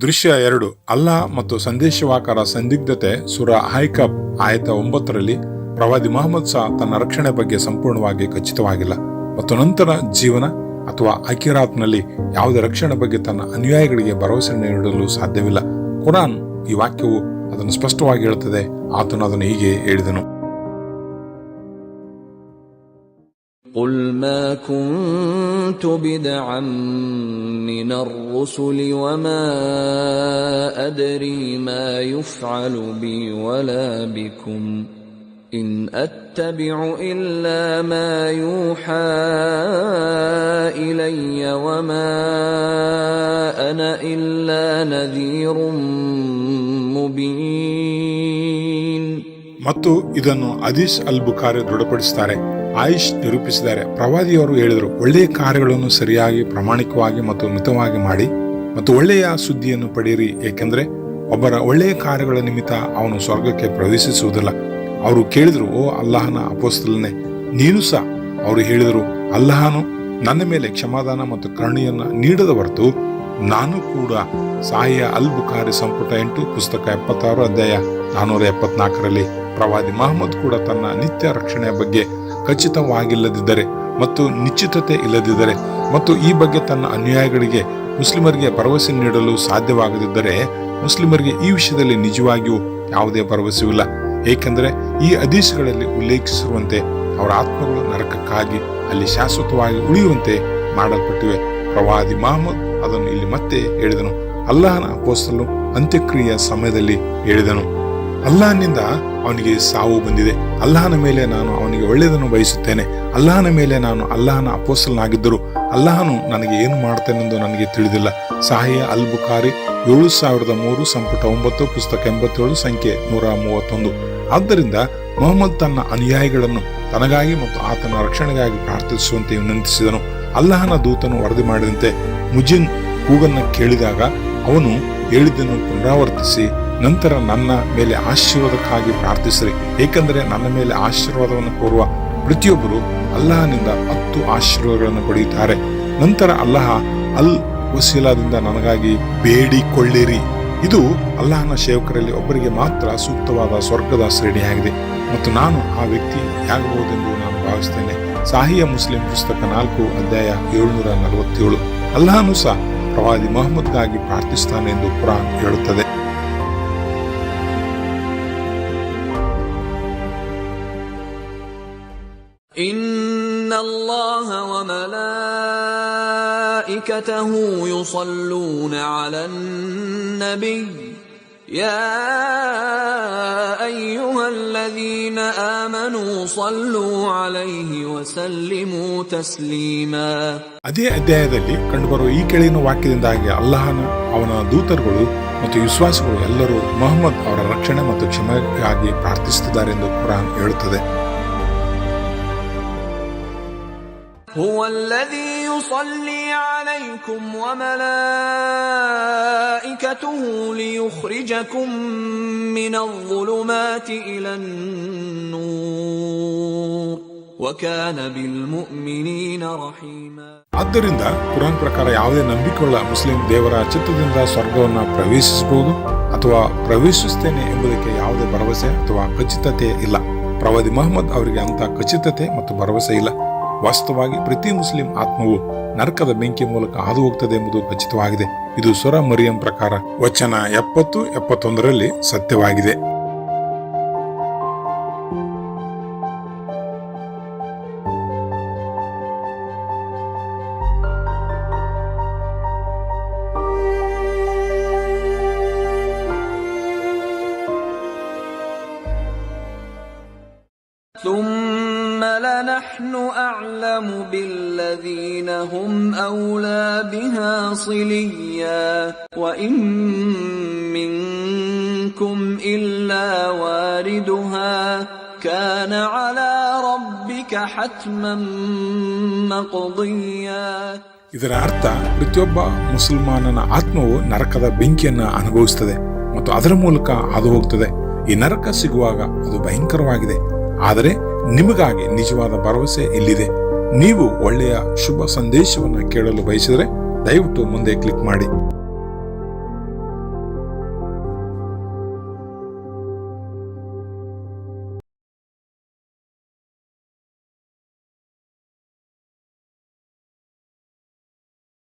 ದೃಶ್ಯ ಎರಡು, ಅಲ್ಲಾ ಮತ್ತು ಸಂದೇಶವಾಕರ ಸಂದಿಗ್ಧತೆ, ಸುರ ಹೈಕಪ್ ಆಯತ ಒಂಬತ್ತರಲ್ಲಿ ಪ್ರವಾದಿ ಮೊಹಮ್ಮದ್ ಸಹ ತನ್ನ ರಕ್ಷಣೆ ಬಗ್ಗೆ ಸಂಪೂರ್ಣವಾಗಿ ಖಚಿತವಾಗಿಲ್ಲ. ಮತ್ತು ನಂತರ ಜೀವನ ಅಥವಾ ಅಕಿರಾತ್ನಲ್ಲಿ ಯಾವುದೇ ರಕ್ಷಣೆ ಬಗ್ಗೆ ತನ್ನ ಅನುಯಾಯಿಗಳಿಗೆ ಭರವಸೆ ನೀಡಲು ಸಾಧ್ಯವಿಲ್ಲ. ಕುರಾನ್ ಈ ವಾಕ್ಯವು ಅದನ್ನು ಸ್ಪಷ್ಟವಾಗಿ ಹೇಳುತ್ತದೆ, ಆತನು ಅದನ್ನು ಹೀಗೆ ಹೇಳಿದನು. قل ما كنت بدعا من الرسل وما ادري ما يفعل بي ولا بكم ان اتبع الا ما يوحى الي وما انا الا نذير مبين ಮತ್ತು ಇದನ್ನು ಅದೀಶ್ ಅಲ್ ಬುಖಾರಿ ದೃಢಪಡಿಸುತ್ತಾರೆ ಆಯುಷ್ ನಿರೂಪಿಸಿದ್ದಾರೆ. ಪ್ರವಾದಿಯವರು ಹೇಳಿದರು, ಒಳ್ಳೆಯ ಕಾರ್ಯಗಳನ್ನು ಸರಿಯಾಗಿ, ಪ್ರಾಮಾಣಿಕವಾಗಿ ಮತ್ತು ಮಿತವಾಗಿ ಮಾಡಿ ಮತ್ತು ಒಳ್ಳೆಯ ಸುದ್ದಿಯನ್ನು ಪಡೆಯಿರಿ. ಏಕೆಂದರೆ ಒಬ್ಬರ ಒಳ್ಳೆಯ ಕಾರ್ಯಗಳ ನಿಮಿತ್ತ ಅವನು ಸ್ವರ್ಗಕ್ಕೆ ಪ್ರವೇಶಿಸುವುದಿಲ್ಲ. ಅವರು ಕೇಳಿದರು, ಓ ಅಲ್ಲಾಹನ ಅಪೋಸ್ತಲನೆ, ನೀನು ಸಹ, ಅವರು ಹೇಳಿದರು, ಅಲ್ಲಾಹನು ನನ್ನ ಮೇಲೆ ಕ್ಷಮಾದಾನ ಮತ್ತು ಕರುಣೆಯನ್ನು ನೀಡದ ಹೊರತು ನಾನು ಕೂಡ ಸಾಹಿಯ ಅಲ್ ಬುಖಾರಿ ಸಂಪುಟ ಎಂಟು ಪುಸ್ತಕ ಎಪ್ಪತ್ತಾರು ಅಧ್ಯಾಯ ನಾನ್ನೂರ ಎಪ್ಪತ್ನಾಲ್ಕರಲ್ಲಿ ಪ್ರವಾದಿ ಮಹಮ್ಮದ್ ಕೂಡ ತನ್ನ ನಿತ್ಯ ರಕ್ಷಣೆಯ ಬಗ್ಗೆ ಖಚಿತವಾಗಿಲ್ಲದಿದ್ದರೆ ಮತ್ತು ನಿಶ್ಚಿತತೆ ಇಲ್ಲದಿದ್ದರೆ ಮತ್ತು ಈ ಬಗ್ಗೆ ತನ್ನ ಅನುಯಾಯಿಗಳಿಗೆ, ಮುಸ್ಲಿಮರಿಗೆ ಭರವಸೆ ನೀಡಲು ಸಾಧ್ಯವಾಗದಿದ್ದರೆ ಮುಸ್ಲಿಮರಿಗೆ ಈ ವಿಷಯದಲ್ಲಿ ನಿಜವಾಗಿಯೂ ಯಾವುದೇ ಭರವಸೆಯಿಲ್ಲ. ಏಕೆಂದರೆ ಈ ಅಧೀಶಗಳಲ್ಲಿ ಉಲ್ಲೇಖಿಸಿರುವಂತೆ ಅವರ ಆತ್ಮಗಳು ನರಕಕ್ಕಾಗಿ ಅಲ್ಲಿ ಶಾಶ್ವತವಾಗಿ ಉಳಿಯುವಂತೆ ಮಾಡಲ್ಪಟ್ಟಿವೆ. ಪ್ರವಾದಿ ಮಹಮ್ಮದ್ ಅದನ್ನು ಇಲ್ಲಿ ಮತ್ತೆ ಹೇಳಿದನು. ಅಲ್ಲಾಹನ ಅಪೋಸ್ತಲು ಅಂತ್ಯಕ್ರಿಯೆಯ ಸಮಯದಲ್ಲಿ ಹೇಳಿದನು. ಅಲ್ಲಾಹನಿಂದ ಅವನಿಗೆ ಸಾವು ಬಂದಿದೆ. ಅಲ್ಲಾಹನ ಮೇಲೆ ನಾನು ಅವನಿಗೆ ಒಳ್ಳೆಯದನ್ನು ಬಯಸುತ್ತೇನೆ. ಅಲ್ಲಾಹನ ಮೇಲೆ ನಾನು ಅಲ್ಲಾಹನ ಅಪೋಸಲನಾಗಿದ್ದರು ಅಲ್ಲಾಹನು ನನಗೆ ಏನು ಮಾಡ್ತೇನೆಂದು ನನಗೆ ತಿಳಿದಿಲ್ಲ. ಸಾಹಿಯ ಅಲ್ ಬುಖಾರಿ ಏಳು ಸಾವಿರದ ಮೂರು ಸಂಪುಟ ಒಂಬತ್ತು ಪುಸ್ತಕ ಎಂಬತ್ತೇಳು ಸಂಖ್ಯೆ ನೂರ ಮೂವತ್ತೊಂದು. ಆದ್ದರಿಂದ ಮೊಹಮ್ಮದ್ ತನ್ನ ಅನುಯಾಯಿಗಳನ್ನು ತನಗಾಗಿ ಮತ್ತು ಆತನ ರಕ್ಷಣೆಗಾಗಿ ಪ್ರಾರ್ಥಿಸುವಂತೆ ವಿನಂತಿಸಿದನು. ಅಲ್ಲಾಹನ ದೂತನು ವರದಿ ಮಾಡಿದಂತೆ ಮುಜಿನ್ ಕೂಗನ್ನು ಕೇಳಿದಾಗ ಅವನು ಹೇಳಿದ್ದನ್ನು ಪುನರಾವರ್ತಿಸಿ, ನಂತರ ನನ್ನ ಮೇಲೆ ಆಶೀರ್ವಾದಕ್ಕಾಗಿ ಪ್ರಾರ್ಥಿಸಿರಿ. ಏಕೆಂದರೆ ನನ್ನ ಮೇಲೆ ಆಶೀರ್ವಾದವನ್ನು ಕೋರುವ ಪ್ರತಿಯೊಬ್ಬರು ಅಲ್ಲಾಹನಿಂದ ಹತ್ತು ಆಶೀರ್ವಾದಗಳನ್ನು ಪಡೆಯುತ್ತಾರೆ. ನಂತರ ಅಲ್ಲಾಹ ಅಲ್ ವಸೀಲಾದಿಂದ ನನಗಾಗಿ ಬೇಡಿಕೊಳ್ಳಿರಿ. ಇದು ಅಲ್ಲಾಹನ ಸೇವಕರಲ್ಲಿ ಒಬ್ಬರಿಗೆ ಮಾತ್ರ ಸೂಕ್ತವಾದ ಸ್ವರ್ಗದ ಶ್ರೇಣಿಯಾಗಿದೆ. ಮತ್ತು ನಾನು ಆ ವ್ಯಕ್ತಿ ಯಾಗಬಹುದೆಂದು ನಾನು ಭಾವಿಸ್ತೇನೆ ಸಾಹಿಯ ಮುಸ್ಲಿಂ ಪುಸ್ತಕ ನಾಲ್ಕು ಅಧ್ಯಾಯ ಏಳ್ನೂರ ನಲವತ್ತೇಳು. ಅಲ್ಲಾಹನು ಸಹ ಪ್ರವಾದಿ ಮೊಹಮ್ಮದ್ಗಾಗಿ ಪ್ರಾರ್ಥಿಸ್ತಾನೆ ಎಂದು ಕುರಾನ್ ಹೇಳುತ್ತದೆ ان الله وملائكته يصلون على النبي يا ايها الذين امنوا صلوا عليه وسلموا تسليما ಅದೇ ಅಧ್ಯಾಯದಲ್ಲಿ ಕಂಡುಬರುವ ಈ ಕೆಳಗಿನ ವಾಕ್ಯದಿಂದಾಗಿ ಅಲ್ಲಾಹನ ಅವನ ದೂತರುಗಳು ಮತ್ತು ವಿಶ್ವಾಸಿಗಳು ಎಲ್ಲರೂ ಮೊಹಮ್ಮದ್ ಅವರ ರಕ್ಷಣೆ ಮತ್ತು ಕ್ಷಮೆಗಾಗಿ ಪ್ರಾರ್ಥಿಸುತ್ತಿದ್ದಾರೆ ಎಂದು ಕುರಾನ್ ಹೇಳುತ್ತದೆ هو الذي يصلي عليكم وملائكته ليخرجكم من الظلمات الى النور وكان بالمؤمنين رحيما ಆದ್ದರಿಂದ ಕುರಾನ್ ಪ್ರಕಾರ ಯಾವುದೇ ನಂಬಿಕೆಯುಳ್ಳ ಮುಸ್ಲಿಂ ದೇವರ ಚಿತ್ತದಿಂದ ಸ್ವರ್ಗವನ್ನು ಪ್ರವೇಶಿಸಬಹುದು ಅಥವಾ ಪ್ರವೇಶಿಸುತ್ತೇನೆ ಎಂಬುದಕ್ಕೆ ಯಾವುದೇ ಭರವಸೆ ಅಥವಾ ಖಚಿತತೆ ಇಲ್ಲ ಪ್ರವಾದಿ ಮಹಮ್ಮದ್ ಅವರಿಗೆ ಅಂತ ಖಚಿತತೆ ಮತ್ತು ಭರವಸೆ ಇಲ್ಲ ವಾಸ್ತವವಾಗಿ ಪ್ರತಿ ಮುಸ್ಲಿಂ ಆತ್ಮವು ನರಕದ ಬೆಂಕಿ ಮೂಲಕ ಹಾದು ಹೋಗ್ತದೆ ಎಂಬುದು ಖಚಿತವಾಗಿದೆ. ಇದು ಸುರ ಮರಿಯಂ ಪ್ರಕಾರ ವಚನ ಎಪ್ಪತ್ತು, ಎಪ್ಪತ್ತೊಂದರಲ್ಲಿ ಸತ್ಯವಾಗಿದೆ. ثم لنحن اعلم بالذين هم اولى بها صليا وان منكم الا واردها كان على ربك حتما مقضيا ಇದರ ಅರ್ಥ ಪ್ರತಿಯೊಬ್ಬ ಮುಸಲ್ಮಾನನ ಆತ್ಮವು ನರಕದ ಬೆಂಕಿಯನ್ನು ಅನುಭವಿಸುತ್ತದೆ ಮತ್ತು ಅದರ ಮೂಲಕ ಹಾದು ಹೋಗ್ತದೆ ಈ ನರಕ ಸಿಗುವಾಗ ಅದು ಭಯಂಕರವಾಗಿದೆ ಆದರೆ ನಿಮಗಾಗಿ ನಿಜವಾದ ಭರವಸೆ ಇಲ್ಲಿದೆ. ನೀವು ಒಳ್ಳೆಯ ಶುಭ ಸಂದೇಶವನ್ನು ಕೇಳಲು ಬಯಸಿದರೆ ದಯವಿಟ್ಟು ಮುಂದೆ ಕ್ಲಿಕ್ ಮಾಡಿ.